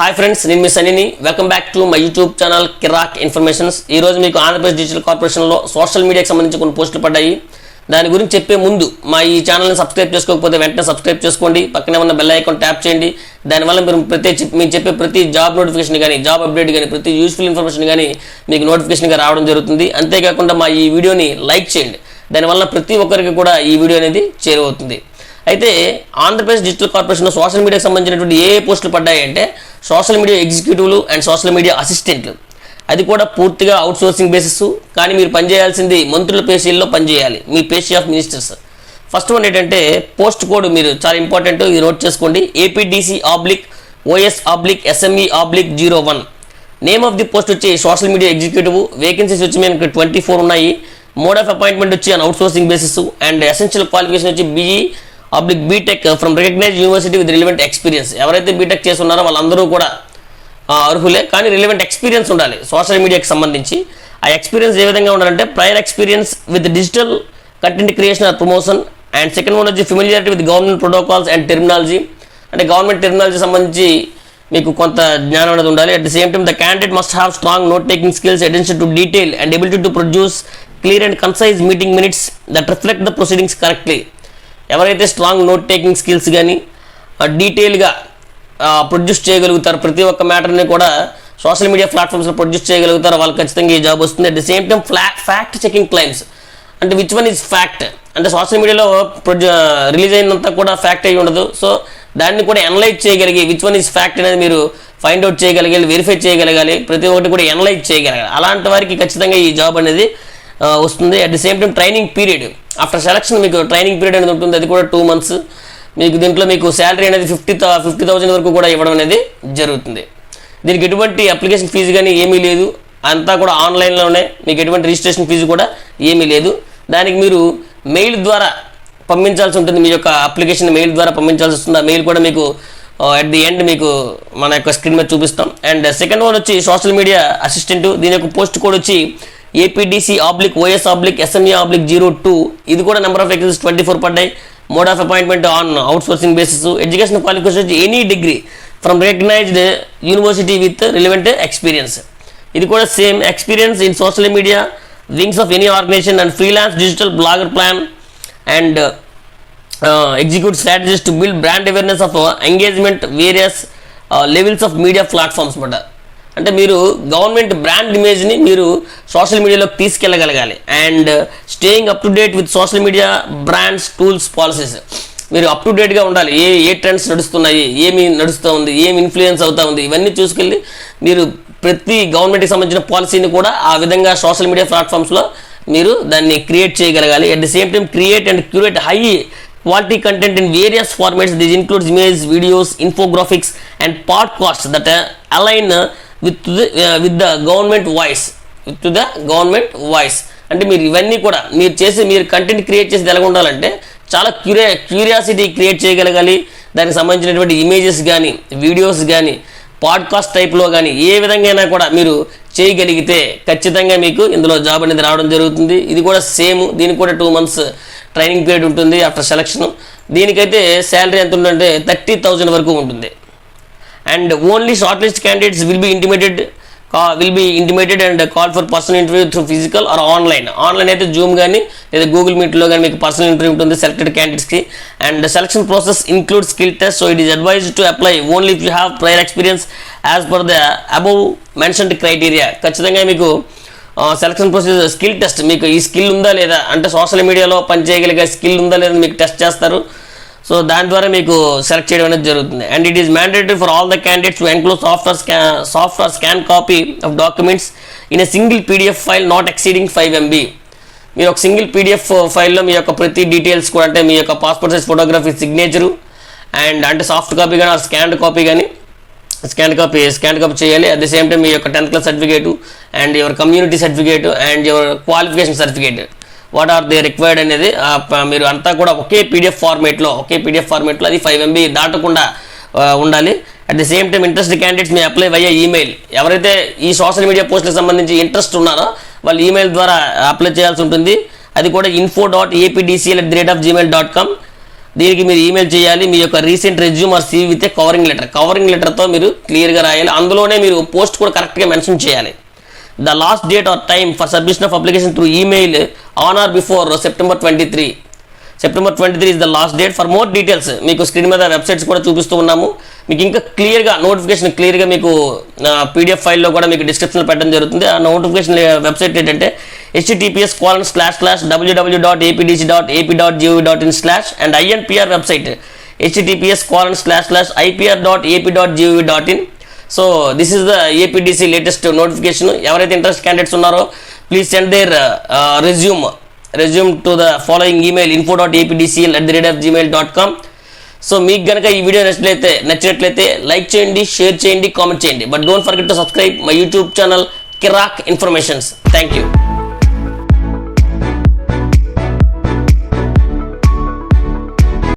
Hi friends నేను మీ సనీని welcome back to my YouTube channel Kirrak informations ఈ రోజు మీకు ఆంధ్రప్రదేశ్ డిజిటల్ కార్పొరేషన్లో సోషల్ మీడియాకి సంబంధించి కొన్ని పోస్టులు పడ్డాయి. దాని గురించి చెప్పే ముందు మా ఈ ఛానల్ని సబ్స్క్రైబ్ చేసుకోకపోతే వెంటనే సబ్స్క్రైబ్ చేసుకోండి. పక్కనే ఉన్న బెల్ ఐకాన్ ట్యాప్ చేయండి. దానివల్ల మీరు ప్రతి చెప్- చెప్పే ప్రతి జాబ్ నోటిఫికేషన్ కానీ జాబ్ అప్డేట్ కానీ ప్రతి యూస్ఫుల్ ఇన్ఫర్మేషన్ కానీ మీకు నోటిఫికేషన్గా రావడం జరుగుతుంది. అంతేకాకుండా మా ఈ వీడియోని లైక్ చేయండి. దానివల్ల ప్రతి ఒక్కరికి కూడా ఈ వీడియో అనేది చేరువవుతుంది. అయితే ఆంధ్రప్రదేశ్ డిజిటల్ కార్పొరేషన్ సోషల్ మీడియాకి సంబంధించినటువంటి ఏ పోస్టులు పడ్డాయి అంటే సోషల్ మీడియా ఎగ్జిక్యూటివ్లు అండ్ సోషల్ మీడియా అసిస్టెంట్లు. అది కూడా పూర్తిగా అవుట్సోర్సింగ్ బేసిస్ కానీ మీరు పనిచేయాల్సింది మంత్రుల పేషీల్లో పనిచేయాలి. మీ పేషీ ఆఫ్ మినిస్టర్స్. ఫస్ట్ వన్ ఏంటంటే పోస్ట్ కోడ్ మీరు చాలా ఇంపార్టెంట్ ఇది నోట్ చేసుకోండి. APDC oblique OS oblique SME oblique zero one. Name of the post వచ్చి సోషల్ మీడియా ఎగ్జిక్యూటివ్. వేకెన్సీస్ వచ్చి మనకి ట్వంటీ ఫోర్ ఉన్నాయి. మోడ్ ఆఫ్ అపాయింట్మెంట్ వచ్చి and outsourcing basis and essential qualification వచ్చి BE oblique BTech from recognize university with relevant experience. ఎవరైతే BTech చేస్తున్నారో వాళ్ళందరూ కూడా అర్హులే. కానీ రిలవెంట్ ఎక్స్పీరియన్స్ ఉండాలి. సోషల్ మీడియాకి సంబంధించి. ఆ ఎక్స్పీరియన్స్ ఏ విధంగా ఉండాలంటే prior experience with digital content creation or promotion and second one వచ్చి familiarity with government protocols and terminology అంటే గవర్నమెంట్ టెర్మినాలజీ సంబంధించి మీకు కొంత జ్ఞానం అనేది ఉండాలి. At the same time the candidate must have strong note taking skills attention to detail and ability to produce clear and concise meeting minutes that reflect the proceedings correctly ఎవరైతే strong note taking skills కానీ డీటెయిల్గా produce చేయగలుగుతారు ప్రతి ఒక్క మ్యాటర్ని కూడా social media ప్లాట్ఫామ్స్లో produce చేయగలుగుతారు వాళ్ళకి ఖచ్చితంగా ఈ జాబ్ వస్తుంది. అట్ ద సేమ్ టైం ఫ్లా ఫ్యాక్ట్ చెకింగ్ క్లైమ్స్ అంటే విచ్ వన్ ఈజ్ ఫ్యాక్ట్ అంటే సోషల్ మీడియాలో ప్రొడ్యూ రిలీజ్ అయినంత కూడా ఫ్యాక్ట్ అయి ఉండదు. సో దాన్ని కూడా ఎనలైజ్ చేయగలిగి విచ్ వన్ ఈజ్ ఫ్యాక్ట్ అనేది మీరు ఫైండ్ అవుట్ చేయగలిగాలి వెరిఫై చేయగలగాలి. ప్రతి ఒక్కటి కూడా ఎనలైజ్ చేయగలగాలి. అలాంటి వారికి ఖచ్చితంగా ఈ జాబ్ అనేది వస్తుంది. At the same time training period after selection మీకు ట్రైనింగ్ పీరియడ్ అనేది ఉంటుంది. అది కూడా టూ మంత్స్ మీకు దీంట్లో మీకు శాలరీ అనేది ఫిఫ్టీ ఫిఫ్టీ థౌసండ్ వరకు కూడా ఇవ్వడం అనేది జరుగుతుంది. దీనికి ఎటువంటి అప్లికేషన్ ఫీజు కానీ ఏమీ లేదు. అంతా కూడా ఆన్లైన్లోనే మీకు ఎటువంటి రిజిస్ట్రేషన్ ఫీజు కూడా ఏమీ లేదు. దానికి మీరు మెయిల్ ద్వారా పంపించాల్సి ఉంటుంది. మీ యొక్క అప్లికేషన్ మెయిల్ ద్వారా పంపించాల్సి వస్తుంది. ఆ మెయిల్ కూడా మీకు అట్ ది ఎండ్ మీకు మన యొక్క స్క్రీన్ మీద చూపిస్తాం. అండ్ సెకండ్ వన్ వచ్చి సోషల్ మీడియా అసిస్టెంట్ దీని యొక్క పోస్ట్ కోడ్ వచ్చి APDC oblique OS oblique SME oblique zero two ఇది కూడా number of vacancies twenty four పడ్డాయి. Mode of appointment on outsourcing basis education qualification any degree from recognized university with relevant experience ఇది కూడా same experience in social media wings of any organization and freelance digital blogger plan and execute strategies to build brand awareness of engagement various levels of media platforms మాట అంటే మీరు government brand ఇమేజ్ని మీరు social మీడియాలోకి తీసుకెళ్ళగలగాలి. And staying up to date with social media brands tools policies. మీరు up to డేట్గా ఉండాలి. ఏ ఏ trends నడుస్తున్నాయి ఏమి నడుస్తూ ఉంది ఏమి ఇన్ఫ్లుయెన్స్ అవుతూ ఉంది ఇవన్నీ చూసుకెళ్ళి మీరు ప్రతి గవర్నమెంట్కి సంబంధించిన పాలసీని కూడా ఆ విధంగా సోషల్ మీడియా ప్లాట్ఫామ్స్లో మీరు దాన్ని క్రియేట్ చేయగలగాలి. At the same time create and curate high quality content in various formats. This includes image videos infographics and podcast that align with with the government voice with the government voice అంటే మీరు ఇవన్నీ కూడా మీరు చేసి మీరు content create చేసి ఎలా ఉండాలంటే చాలా క్యూరియా క్యూరియాసిటీ క్రియేట్ చేయగలగాలి. దానికి సంబంధించినటువంటి ఇమేజెస్ కానీ వీడియోస్ కానీ పాడ్కాస్ట్ టైప్లో కానీ ఏ విధంగా కూడా మీరు చేయగలిగితే ఖచ్చితంగా మీకు ఇందులో జాబ్ అనేది రావడం జరుగుతుంది. ఇది కూడా సేమ్ దీనికి కూడా టూ మంత్స్ ట్రైనింగ్ పీరియడ్ ఉంటుంది ఆఫ్టర్ సెలక్షన్ దీనికైతే శాలరీ ఎంత ఉందంటే థర్టీ థౌజండ్ వరకు ఉంటుంది. And only short list candidates will be intimated will be intimated and call for personal interview through physical or online online అయితే Zoom కానీ లేదా Google మీట్లో కానీ మీకు పర్సనల్ ఇంటర్వ్యూ ఉంటుంది సెలెక్టెడ్ క్యాండిడేట్స్కి and selection process include skill test so it is advise to apply only if you have prior experience as per the above mentioned criteria ఖచ్చితంగా మీకు సెలక్షన్ ప్రొసీజర్ స్కిల్ టెస్ట్ మీకు ఈ skill ఉందా లేదా? అంటే social మీడియాలో పనిచేయగలిగే skill ఉందా లేదా మీకు టెస్ట్ చేస్తారు. సో దాని ద్వారా మీకు సెలెక్ట్ చేయడం అనేది జరుగుతుంది. And it is mandatory for all the candidates to enclose software scan software scan copy of documents in a single PDF file not exceeding five MB మీరు ఒక సింగిల్ పీడిఎఫ్ ఫైల్లో మీ యొక్క ప్రతి డీటెయిల్స్ కూడా అంటే మీ యొక్క passport size photography signature and అంటే సాఫ్ట్ కాపీ కానీ ఆ స్కాన్డ్ కాపీ కానీ స్కాన్ కాపీ స్కాన్ కాపీ చేయాలి. అట్ ది సేమ్ టైం మీ యొక్క tenth class certificate and your community certificate and your qualification certificate what are they required అనేది మీరు అంతా కూడా ఒకే పీడిఎఫ్ ఫార్మేట్లో ఒకే పీడిఎఫ్ ఫార్మేట్లో అది ఫైవ్ ఎంబీ దాటకుండా ఉండాలి. At the same time interest candidates me apply అయ్యే ఈమెయిల్ ఎవరైతే ఈ సోషల్ మీడియా పోస్టులకు సంబంధించి ఇంట్రెస్ట్ ఉన్నారో వాళ్ళు ఈమెయిల్ ద్వారా అప్లై చేయాల్సి ఉంటుంది. అది కూడా info dot APDCL at the rate of Gmail dot com దీనికి మీరు ఈమెయిల్ చేయాలి. మీ యొక్క recent resume or CV with covering letter covering లెటర్తో మీరు క్లియర్గా రాయాలి. అందులోనే మీరు పోస్ట్ కూడా కరెక్ట్గా మెన్షన్ చేయాలి. The last date or time for submission of application through email on or before September twenty three September twenty three is the last date for more details మీకు screen మీద వెబ్సైట్స్ కూడా చూపిస్తూ ఉన్నాము. మీకు ఇంకా క్లియర్గా నోటిఫికేషన్ క్లియర్గా మీకు పీడిఎఫ్ ఫైల్లో కూడా మీకు డిస్క్రిప్షన్లో పెట్టడం జరుగుతుంది. ఆ నోటిఫికేషన్ వెబ్సైట్ ఏంటంటే HTTPS colon slash slash WW dot APDC dot AP dot GOV dot in slash and INPR website HTTPS colon slash slash IPR dot AP dot GOV dot in so this is the APDC latest notification ఎవరైతే interest candidates ఉన్నారో please send their resume resume to the following email info dot APDCL at the rate of Gmail dot com so మీకు కనుక ఈ video నచ్చినట్లయితే నచ్చినట్లయితే like చేయండి share చేయండి comment చేయండి. But don't forget to subscribe my YouTube channel Kirrak informations thank you